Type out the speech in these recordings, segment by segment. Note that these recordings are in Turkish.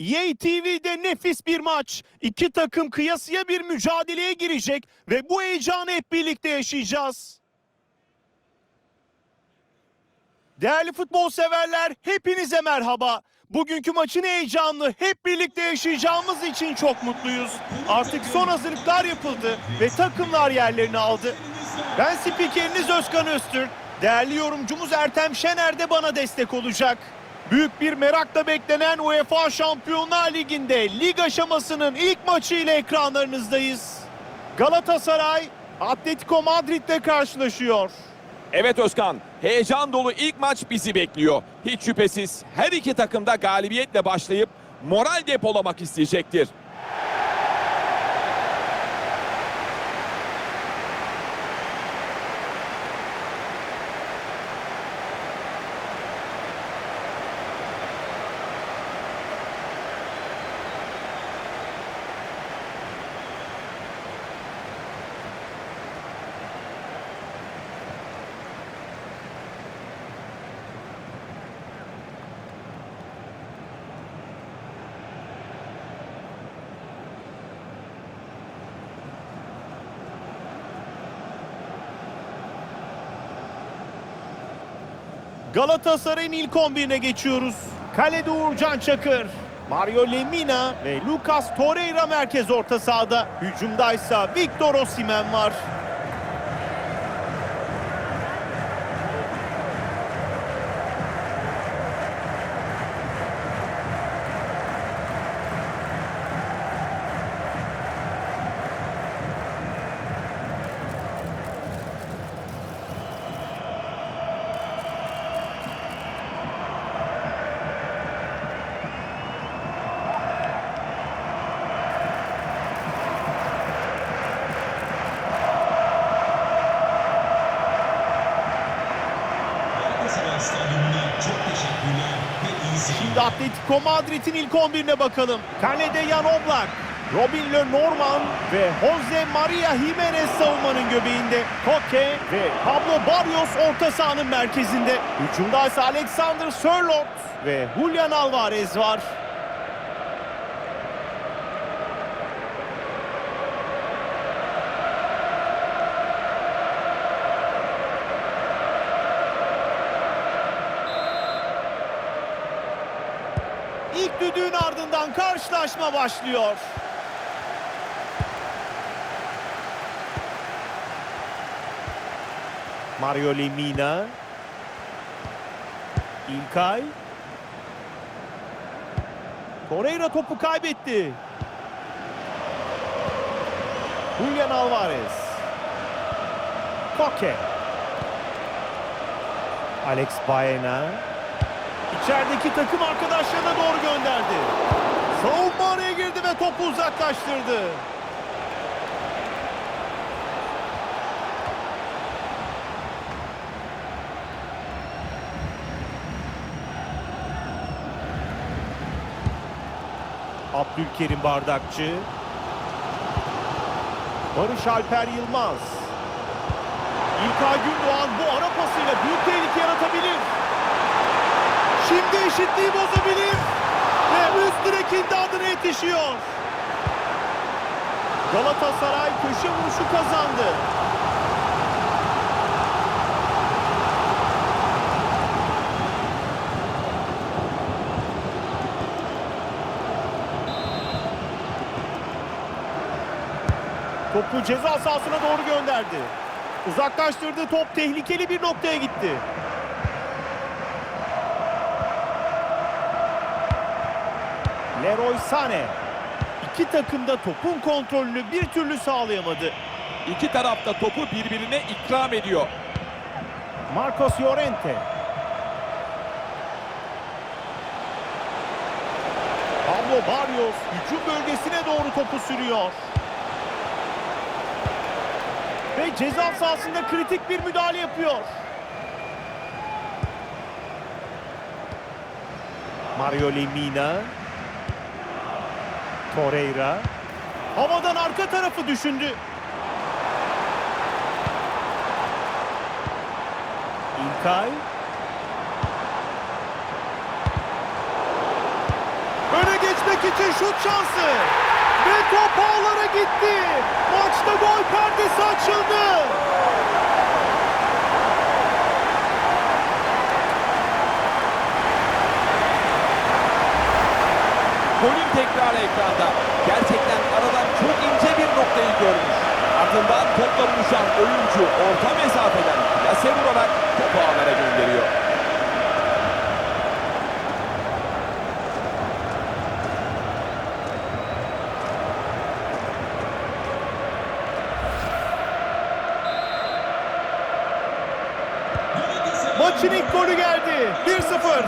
EA TV'de nefis bir maç. İki takım kıyasıya bir mücadeleye girecek ve bu heyecanı hep birlikte yaşayacağız. Değerli futbol severler hepinize merhaba. Bugünkü maçın heyecanını hep birlikte yaşayacağımız için çok mutluyuz. Artık son hazırlıklar yapıldı ve takımlar yerlerini aldı. Ben spikeriniz Özkan Öztürk. Değerli yorumcumuz Ertem Şener de bana destek olacak. Büyük bir merakla beklenen UEFA Şampiyonlar Ligi'nde lig aşamasının ilk maçı ile ekranlarınızdayız. Galatasaray Atletico Madrid'le karşılaşıyor. Evet Özkan, heyecan dolu ilk maç bizi bekliyor. Hiç şüphesiz her iki takım da galibiyetle başlayıp moral depolamak isteyecektir. Galatasaray'ın ilk 11'ine geçiyoruz. Kalede Uğurcan Çakır, Mario Lemina ve Lucas Torreira merkez orta sahada. Hücumdaysa Victor Osimhen var. Atletico Madrid'in ilk 11'ine bakalım. Kalede Jan Oblak, Robin Lenormand ve Jose Maria Jimenez savunmanın göbeğinde. Koke ve Pablo Barrios orta sahanın merkezinde. Hücumda ise Alexander Sörloth ve Julian Alvarez var. İlk düdüğün ardından karşılaşma başlıyor. Mario Lemina. İlkay. Torreira topu kaybetti. Julian Alvarez. Koke. Alex Baena. İçerideki takım arkadaşlarına doğru gönderdi. Savunma araya girdi ve topu uzaklaştırdı. Abdülkerim Bardakçı. Barış Alper Yılmaz. İlkay Gündoğan bu ara pasıyla büyük tehlike yaratabilir. Şimdi eşitliği bozabilir. Ve üst direk imdadına yetişiyor. Galatasaray köşe vuruşu kazandı. Topu ceza sahasına doğru gönderdi. Uzaklaştırdığı top tehlikeli bir noktaya gitti. Leroy Sané. İki takım da topun kontrolünü bir türlü sağlayamadı. İki taraf da topu birbirine ikram ediyor. Marcos Llorente. Pablo Barrios hücum bölgesine doğru topu sürüyor. Ve ceza sahasında kritik bir müdahale yapıyor. Mario Lemina. Torreira. Havadan arka tarafı düşündü. İlkay. Öne geçmek için şut şansı. Ve top ağlara gitti. Maçta gol perdesi açıldı. Golün tekrarı ekranda. Gerçekten aradan çok ince bir noktayı görmüş. Ardından topla buluşan oyuncu orta mesafeden plase vurarak topu ağlara gönderiyor. Maçın ilk golü geldi. 1-0.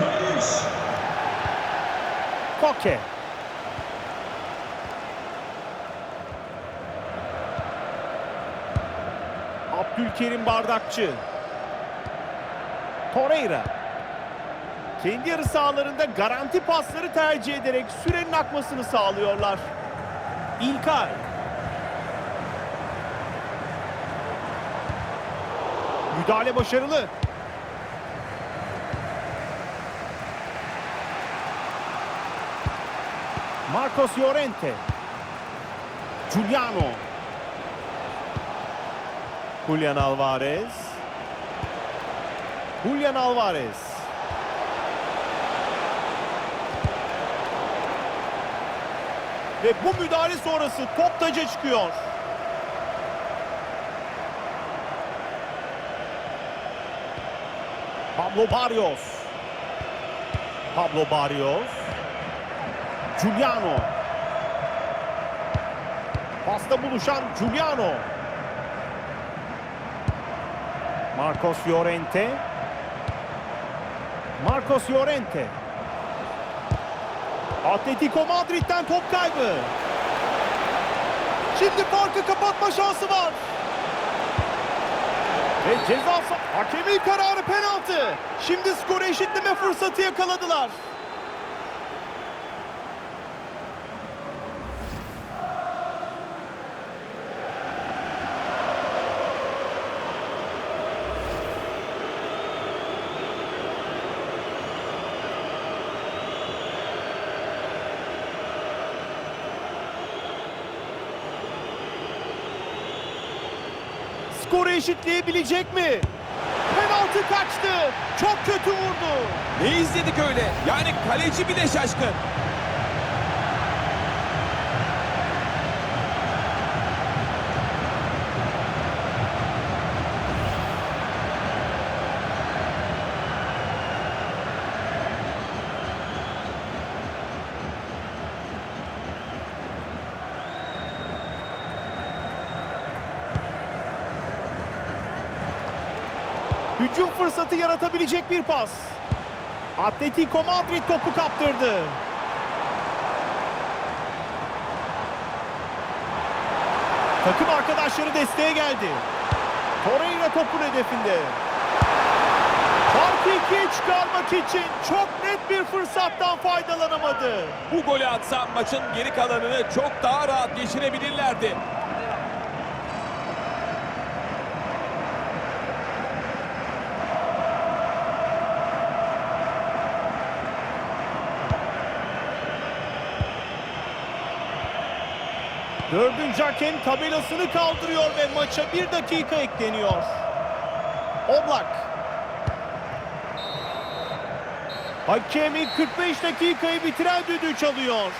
Barış. Koke. Abdülkerim Bardakçı. Torreira. Kendi yarı sahalarında garanti pasları tercih ederek sürenin akmasını sağlıyorlar. İlkay. Müdahale başarılı. Marcos Llorente. Giuliano. Julian Alvarez. Julian Alvarez. Ve bu müdahale sonrası top taca çıkıyor. Pablo Barrios. Pablo Barrios. Giuliano. Pasta buluşan Giuliano. Marcos Llorente. Marcos Llorente. Atletico Madrid'den top kaybı. Şimdi farkı kapatma şansı var. Ve ceza Hakemin kararı penaltı. Şimdi skoru eşitleme fırsatı yakaladılar. Skoru eşitleyebilecek mi? Penaltı kaçtı. Çok kötü vurdu. Ne izledik öyle? Yani kaleci bile şaşkın. Hücum fırsatı yaratabilecek bir pas. Atletico Madrid topu kaptırdı. Takım arkadaşları desteğe geldi. Torreira topun hedefinde. Farkı ikiye çıkarmak için çok net bir fırsattan faydalanamadı. Bu golü atsa maçın geri kalanını çok daha rahat geçirebilirlerdi. Dördüncü hakem tabelasını kaldırıyor ve maça bir dakika ekleniyor. Oblak. Hakem ilk 45 dakikayı bitiren düdüğü çalıyor.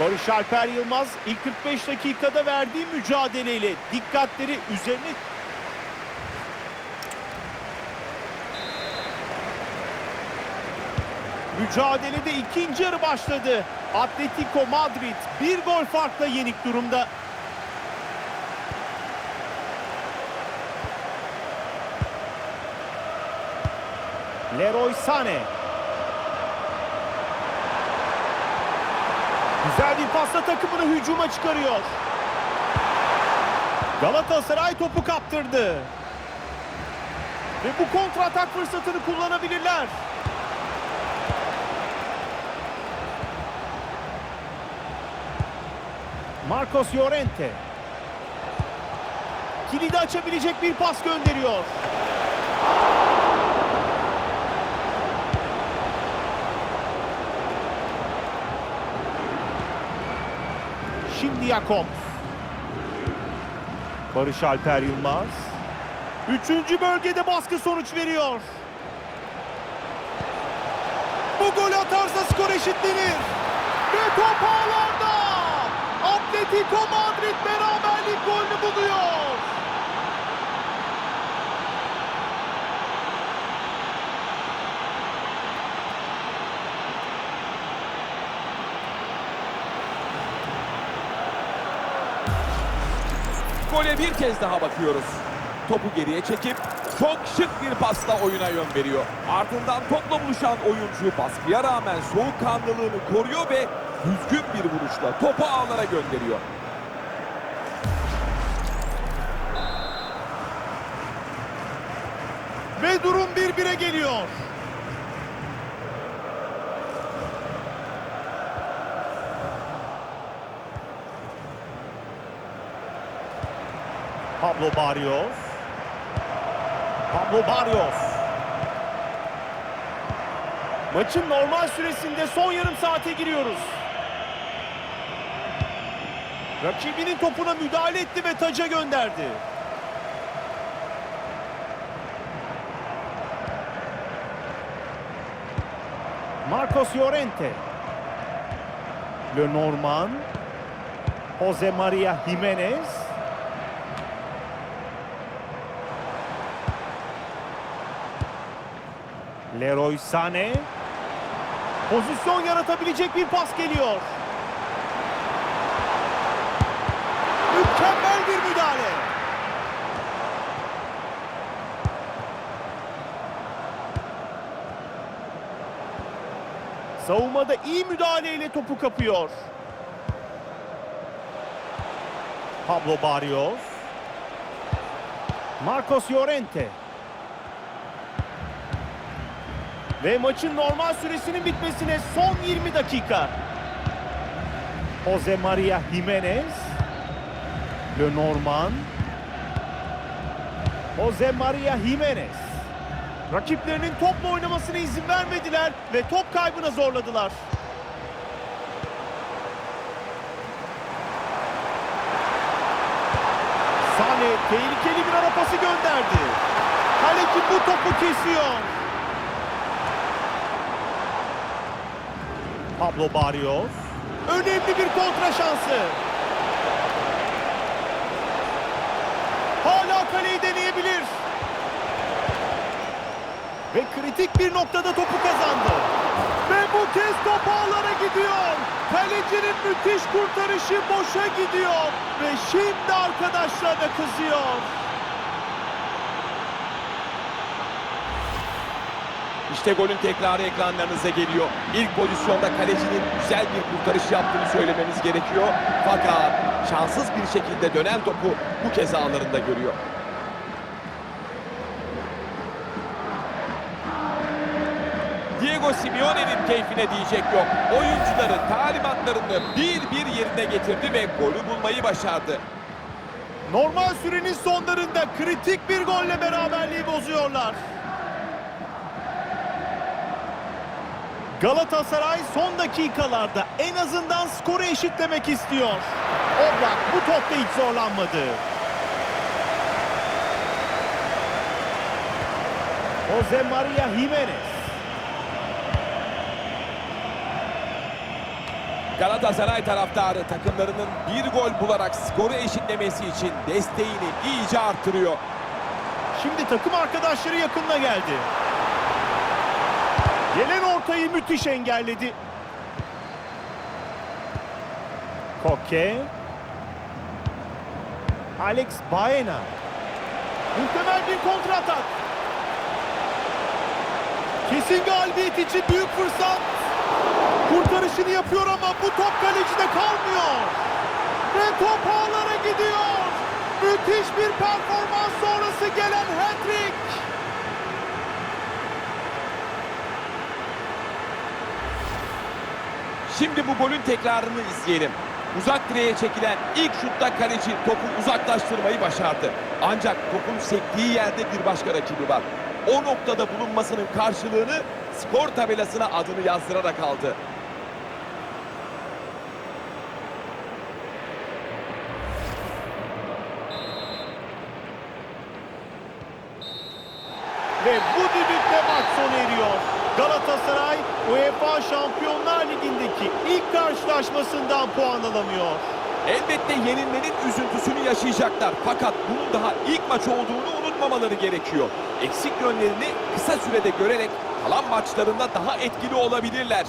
Barış Alper Yılmaz ilk 45 dakikada verdiği mücadeleyle dikkatleri üzerine Mücadelede ikinci yarı başladı. Atletico Madrid bir gol farkla yenik durumda. Leroy Sané. Güzel bir pasla takımını hücuma çıkarıyor. Galatasaray topu kaptırdı. Ve bu kontratak fırsatını kullanabilirler. Marcos Llorente. Kilidi açabilecek bir pas gönderiyor. Şimdi Jakobs. Barış Alper Yılmaz. Üçüncü bölgede baskı sonuç veriyor. Bu gol atarsa skor eşitlenir. Ve top ağlarda. Atletico Madrid beraberlik golünü buluyor. Gole bir kez daha bakıyoruz. Topu geriye çekip çok şık bir pasla oyuna yön veriyor. Ardından topla buluşan oyuncu baskıya rağmen soğukkanlılığını koruyor ve düzgün bir vuruşla topu ağlara gönderiyor. Ve durum 1-1'e geliyor. Pablo Barrios. Pablo Barrios. Maçın normal süresinde son yarım saate giriyoruz. Rakibinin topuna müdahale etti ve taca gönderdi. Marcos Llorente. Lenormand. Jose Maria Jimenez. Leroy Sané. Pozisyon yaratabilecek bir pas geliyor. Mükemmel bir müdahale. Savunmada iyi müdahaleyle topu kapıyor. Pablo Barrios. Marcos Llorente. Ve maçın normal süresinin bitmesine son 20 dakika. Jose Maria Jimenez. Lenormand. Jose Maria Jimenez. Rakiplerinin topla oynamasına izin vermediler ve top kaybına zorladılar. Sane tehlikeli bir ara pası gönderdi. Kaleci bu topu kesiyor. Pablo Barrios. Önemli bir kontra şansı. Hala kaleyi deneyebilir. Ve kritik bir noktada topu kazandı. Ve bu kez top ağlara gidiyor. Kalecinin müthiş kurtarışı boşa gidiyor. Ve şimdi arkadaşlarına kızıyor. İşte golün tekrarı ekranlarınıza geliyor. İlk pozisyonda kalecinin güzel bir kurtarış yaptığını söylememiz gerekiyor. Fakat şanssız bir şekilde dönen topu bu kez ağlarında görüyor. Diego Simeone'nin keyfine diyecek yok. Oyuncuların talimatlarını bir bir yerine getirdi ve golü bulmayı başardı. Normal sürenin sonlarında kritik bir golle beraberliği bozuyorlar. Galatasaray son dakikalarda en azından skoru eşitlemek istiyor. Oblak bu topta hiç zorlanmadı. Jose Maria Jimenez. Galatasaray taraftarı takımlarının bir gol bularak skoru eşitlemesi için desteğini iyice arttırıyor. Şimdi takım arkadaşları yakınına geldi. Gelen ortayı müthiş engelledi. Koke. Alex Baena. Muhtemel bir kontratak. Kesin galibiyet için büyük fırsat. Kurtarışını yapıyor ama bu top kalecide kalmıyor. Ve top ağlara gidiyor. Müthiş bir performans sonrası gelen hat-trick. Şimdi bu golün tekrarını izleyelim. Uzak direğe çekilen ilk şutta kaleci topu uzaklaştırmayı başardı. Ancak topun sektiği yerde bir başka rakibi var. O noktada bulunmasının karşılığını skor tabelasına adını yazdırarak aldı. Ve bu düdükle maç sona eriyor. Galatasaray UEFA Şampiyonlar Ligi'ndeki ilk karşılaşmasından puan alamıyor. Elbette yenilmenin üzüntüsünü yaşayacaklar. Fakat bunun daha ilk maç olduğunu unutmamaları gerekiyor. Eksik yönlerini kısa sürede görerek kalan maçlarında daha etkili olabilirler.